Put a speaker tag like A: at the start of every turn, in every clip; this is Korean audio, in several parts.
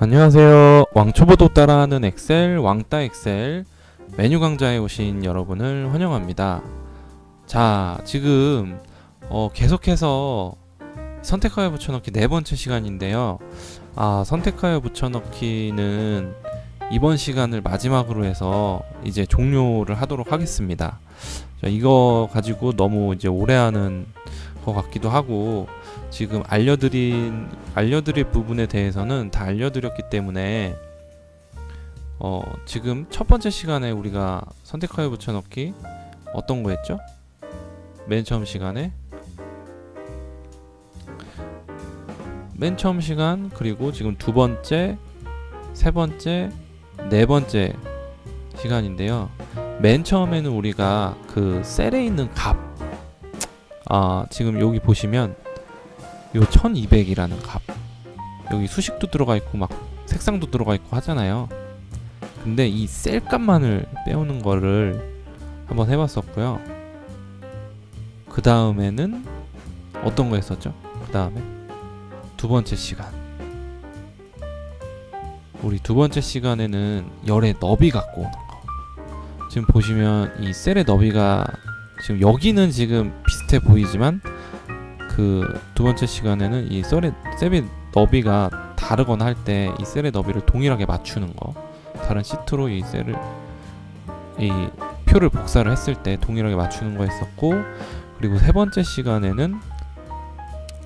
A: 안녕하세요. 왕초보도 따라하는 엑셀, 왕따 엑셀 메뉴 강좌에 오신 여러분을 환영합니다. 자, 지금 어, 계속해서 선택하여 붙여넣기 네 번째 시간인데요. 아, 선택하여 붙여넣기는 이번 시간을 마지막으로 해서 이제 종료를 하도록 하겠습니다. 자, 이거 가지고 너무 이제 오래 하는 것 같기도 하고 지금 알려드린 알려드릴 부분에 대해서는 다 알려드렸기 때문에 어 지금 첫 번째 시간에 우리가 선택하여 붙여넣기 어떤 거 했죠? 맨 처음 시간에 맨 처음 시간 그리고 지금 두 번째 세 번째 네 번째 시간인데요. 맨 처음에는 우리가 그 셀에 있는 값 아, 지금 여기 보시면 요 1200이라는 값. 여기 수식도 들어가 있고 막 색상도 들어가 있고 하잖아요. 근데 이 셀 값만을 빼오는 거를 한번 해봤었고요. 그 다음에는 어떤 거 했었죠? 그 다음에 두 번째 시간. 우리 두 번째 시간에는 열의 너비 갖고 오는 거. 지금 보시면 이 셀의 너비가 지금 여기는 지금 비슷해 보이지만 그 두 번째 시간에는 이 셀의 셀의 너비가 다르거나 할 때 이 셀의 너비를 동일하게 맞추는 거 다른 시트로 이 셀을 이 표를 복사를 했을 때 동일하게 맞추는 거 했었고 그리고 세 번째 시간에는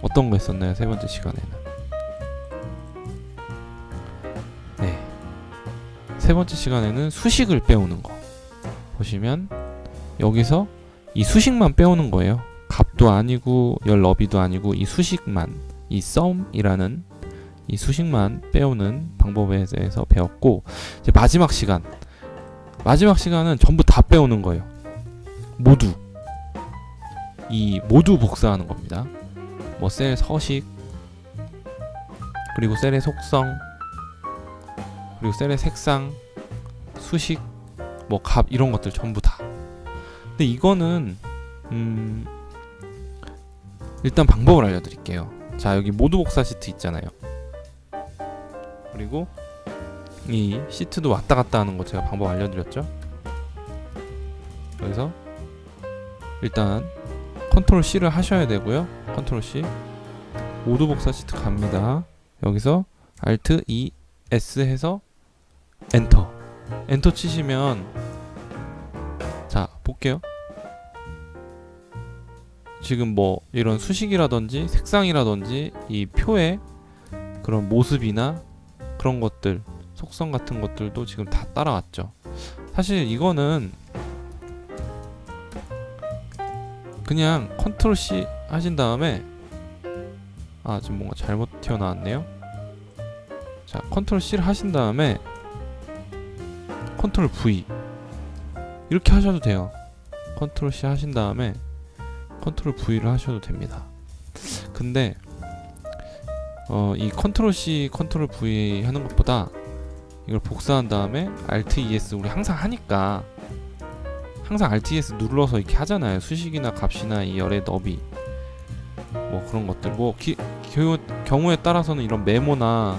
A: 어떤 거 했었나요? 세 번째 시간에는 네. 세 번째 시간에는 수식을 빼오는 거 보시면 여기서 이 수식만 빼오는 거예요. 값도 아니고 열 너비도 아니고 이 수식만 이 sum이라는 이 수식만 빼오는 방법에 대해서 배웠고 이제 마지막 시간 마지막 시간은 전부 다 빼오는 거예요. 모두 이 모두 복사하는 겁니다. 뭐 셀 서식 그리고 셀의 속성 그리고 셀의 색상 수식 뭐 값 이런 것들 전부 다 근데 이거는 음 일단 방법을 알려드릴게요. 자 여기 모두 복사 시트 있잖아요. 그리고 이 시트도 왔다 갔다 하는 거 제가 방법 알려드렸죠. 여기서 일단 컨트롤 C를 하셔야 되고요. 컨트롤 C 모두 복사 시트 갑니다. 여기서 Alt E S 해서 엔터 엔터 치시면 자 볼게요. 지금 뭐 이런 수식이라든지 색상이라든지 이 표의 그런 모습이나 그런 것들 속성 같은 것들도 지금 다 따라왔죠. 사실 이거는 그냥 컨트롤 C 하신 다음에 아 지금 뭔가 잘못 튀어나왔네요. 자 컨트롤 C를 하신 다음에 컨트롤 V 이렇게 하셔도 돼요. 컨트롤 C 하신 다음에 컨트롤 V를 하셔도 됩니다. 근데 어, 이 컨트롤 C, 컨트롤 V 하는 것보다 이걸 복사한 다음에 Alt ES 우리 항상 하니까 항상 Alt ES 눌러서 이렇게 하잖아요. 수식이나 값이나 이 열의 너비 뭐 그런 것들 뭐 기, 겨, 경우에 따라서는 이런 메모나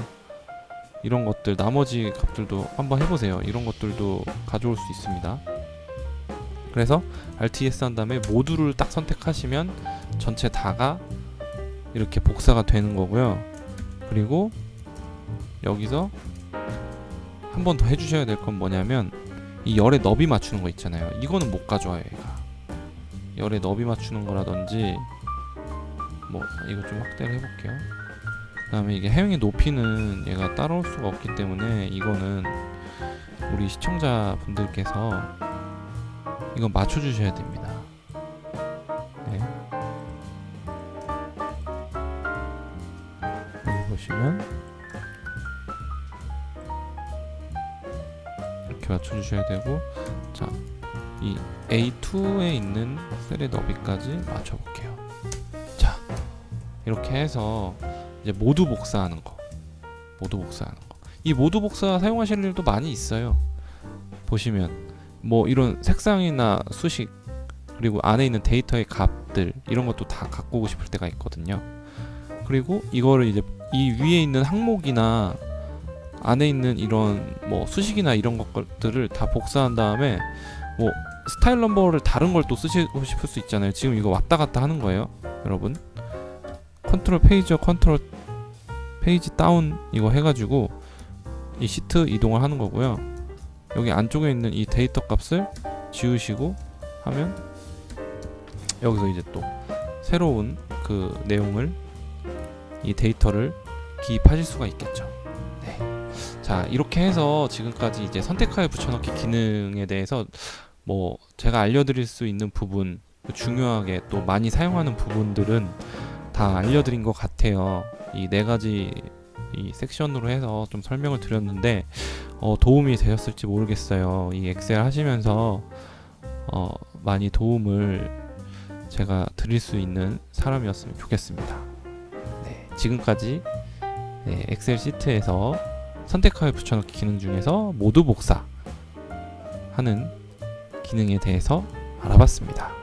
A: 이런 것들 나머지 값들도 한번 해보세요. 이런 것들도 가져올 수 있습니다. 그래서 ES 한 다음에 모두를 딱 선택하시면 전체 다가 이렇게 복사가 되는 거고요. 그리고 여기서 한 번 더 해주셔야 될 건 뭐냐면 이 열의 너비 맞추는 거 있잖아요. 이거는 못 가져와요, 얘가. 열의 너비 맞추는 거라든지 뭐 이거 좀 확대를 해볼게요. 그다음에 이게 해영의 높이는 얘가 따라올 수가 없기 때문에 이거는 우리 시청자분들께서 이건 맞춰주셔야 됩니다. 네. 여기 보시면 이렇게 맞춰주셔야 되고 자, 이 A2에 있는 셀의 너비까지 맞춰볼게요. 자, 이렇게 해서 이제 모두 복사하는 거, 모두 복사하는 거. 이 모두 복사 사용하실 일도 많이 있어요. 보시면 뭐 이런 색상이나 수식 그리고 안에 있는 데이터의 값들 이런 것도 다 갖고 오고 싶을 때가 있거든요. 그리고 이거를 이제 이 위에 있는 항목이나 안에 있는 이런 뭐 수식이나 이런 것들을 다 복사한 다음에 뭐 스타일 넘버를 다른 걸 또 쓰시고 싶을 수 있잖아요. 지금 이거 왔다 갔다 하는 거예요, 여러분. 컨트롤 페이지와 컨트롤 페이지 다운 이거 해가지고 이 시트 이동을 하는 거고요. 여기 안쪽에 있는 이 데이터 값을 지우시고 하면 여기서 이제 또 새로운 그 내용을 이 데이터를 기입하실 수가 있겠죠. 네. 자 이렇게 해서 지금까지 이제 선택하여 붙여넣기 기능에 대해서 뭐 제가 알려드릴 수 있는 부분 중요하게 또 많이 사용하는 부분들은 다 알려드린 것 같아요. 이 네 가지 이 섹션으로 해서 좀 설명을 드렸는데 어, 도움이 되셨을지 모르겠어요. 이 엑셀 하시면서 어, 많이 도움을 제가 드릴 수 있는 사람이었으면 좋겠습니다. 네, 지금까지 네, 엑셀 시트에서 선택하여 붙여넣기 기능 중에서 모두 복사 하는 기능에 대해서 알아봤습니다.